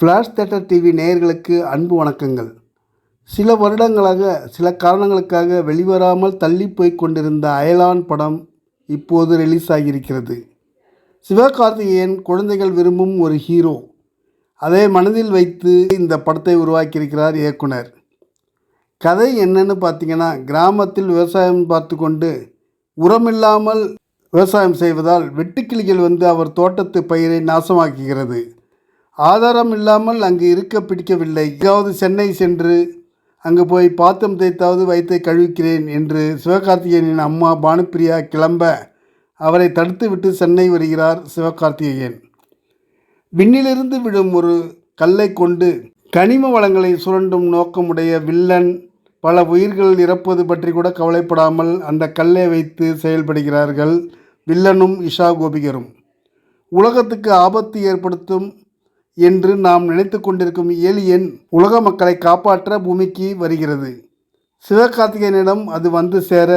Flash theatre TV நேயர்களுக்கு அன்பு வணக்கங்கள். சில வருடங்களாக சில காரணங்களுக்காக வெளிவராமல் தள்ளி போய் கொண்டிருந்த அயலான் படம் இப்போது ரிலீஸ் ஆகியிருக்கிறது. சிவகார்த்திகேயன் குழந்தைகள் விரும்பும் ஒரு ஹீரோ அதை மனதில் வைத்து இந்த படத்தை உருவாக்கியிருக்கிறார் இயக்குனர். கதை என்னன்னு பார்த்தீங்கன்னா கிராமத்தில் விவசாயம் பார்த்து கொண்டு உரமில்லாமல் விவசாயம் செய்வதால் வெட்டுக்கிளிகள் வந்து அவர் தோட்டத்து பயிரை நாசமாக்குகிறது. ஆதாரம் இல்லாமல் அங்கு இருக்க பிடிக்கவில்லை. எங்காவது சென்னை சென்று அங்கு போய் பாத்தம் தேய்த்தாவது வயிற்றை கழுவிக்கிறேன் என்று சிவகார்த்திகேயனின் அம்மா பானுப்பிரியா கிளம்ப அவரை தடுத்துவிட்டு சென்னை வருகிறார் சிவகார்த்திகேயன். விண்ணிலிருந்து விழும் ஒரு கல்லை கொண்டு கனிம வளங்களை சுரண்டும் நோக்கமுடைய வில்லன் பல உயிர்கள் இறப்பது பற்றி கூட கவலைப்படாமல் அந்த கல்லை வைத்து செயல்படுகிறார்கள் வில்லனும் இஷா கோபிகரும். உலகத்துக்கு ஆபத்து ஏற்படுத்தும் என்று நாம் நினைத்து கொண்டிருக்கும் ஏலியன் உலக மக்களை காப்பாற்ற பூமிக்கு வருகிறது. சிவகார்த்திகேயனிடம் அது வந்து சேர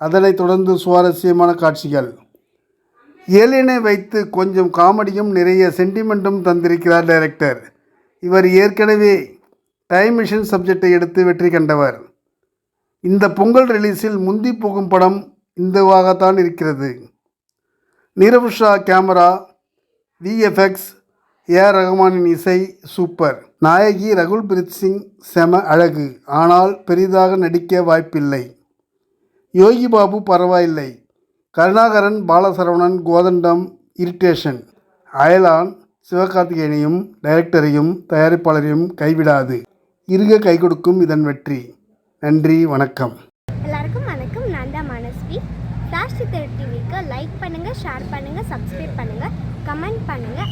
அதனைத் தொடர்ந்து சுவாரஸ்யமான காட்சிகள். ஏலியனை வைத்து கொஞ்சம் காமெடியும் நிறைய சென்டிமெண்ட்டும் தந்திருக்கிறார் டைரக்டர் இவர் ஏற்கனவே டைம் மிஷின் சப்ஜெக்டை எடுத்து வெற்றி கண்டவர். இந்த பொங்கல் ரிலீஸில் முந்தி போகும் படம் இந்தவாகத்தான் இருக்கிறது. Nirav Shah camera VFX A R இசை சூப்பர். நாயகி ரகுல் பிரீத் சிங் செம அழகு. ஆனால் பெரிதாக நடிக்க வாய்ப்பில்லை. யோகி பாபு பரவாயில்லை. கருணாகரன் பாலசரவணன் கோதண்டம் இரிட்டேஷன் அயலான் சிவகார்த்திகேயனையும் டைரக்டரையும் தயாரிப்பாளரையும் கைவிடாது. இருக கை கொடுக்கும் இதன் வெற்றி. நன்றி வணக்கம். எல்லாருக்கும் வணக்கம். நான் தான் மனஸ்வி. ஃப்ளாஷ் சித்தர் டிவிக்கு லைக் பண்ணுங்கள் ஷேர் பண்ணுங்கள் சப்ஸ்கிரைப் பண்ணுங்கள் கமெண்ட் பண்ணுங்கள்